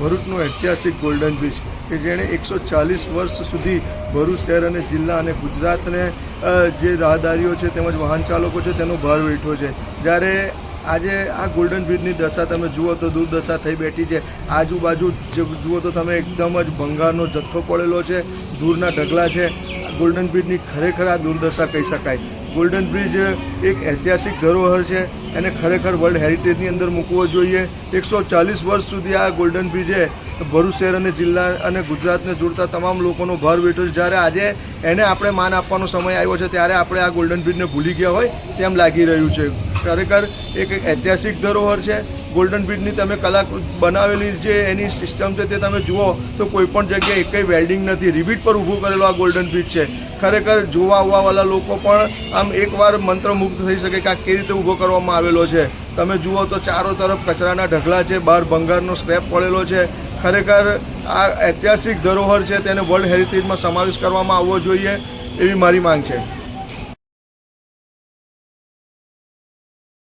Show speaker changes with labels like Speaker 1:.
Speaker 1: ભરૂચનું ઐતિહાસિક golden bridge કે જેણે એકસો ચાલીસ વર્ષ સુધી ભરૂચ શહેર અને જિલ્લા અને ગુજરાતને જે રાહદારીઓ છે તેમજ વાહન ચાલકો છે તેનો ભાર વેઠો છે. જ્યારે આજે આ ગોલ્ડન બ્રિજની દશા તમે જુઓ તો દુર્દશા થઈ બેઠી છે. આજુબાજુ જુઓ તો તમે એકદમ જ ભંગારનો જથ્થો પડેલો છે દૂરના ઢગલા છે ગોલ્ડન બ્રિજની ખરેખર આ દુર્દશા કહી શકાય. ગોલ્ડન બ્રિજ એક ઐતિહાસિક ધરોહર છે, એને ખરેખર વર્લ્ડ હેરિટેજની અંદર મૂકવો જોઈએ. એકસો ચાલીસ વર્ષ સુધી આ ગોલ્ડન બ્રિજે ભરૂચ શહેર અને જિલ્લા અને ગુજરાતને જોડતા તમામ લોકોનો ભાર વેઠો છે. જ્યારે આજે એને આપણે માન આપવાનો સમય આવ્યો છે, ત્યારે આપણે આ ગોલ્ડન બ્રિજને ભૂલી ગયા હોય તેમ લાગી રહ્યું છે. ખરેખર એક ઐતિહાસિક ધરોહર છે. ગોલ્ડન બ્રિજની તમે કલા બનાવેલી જે એની સિસ્ટમ છે તે તમે જુઓ તો કોઈ પણ જગ્યાએ એકય વેલ્ડિંગ નથી. રિબીટ પર ઊભું કરેલો આ ગોલ્ડન બ્રિજ છે. ખરેખર જોવા આવવાવાળા લોકો પણ આમ એકવાર મંત્રમુગ્ધ થઈ શકે કે આ કેવી રીતે ઊભો કરવામાં આવેલો છે. તમે જુઓ તો ચારો તરફ કચરાના ઢગલા છે, બહાર ભંગારનો સ્ક્રેપ પડેલો છે. ખરેખર આ ઐતિહાસિક ધરોહર છે, તેને વર્લ્ડ હેરિટેજમાં સમાવેશ કરવામાં આવવો જોઈએ એવી મારી માંગ છે.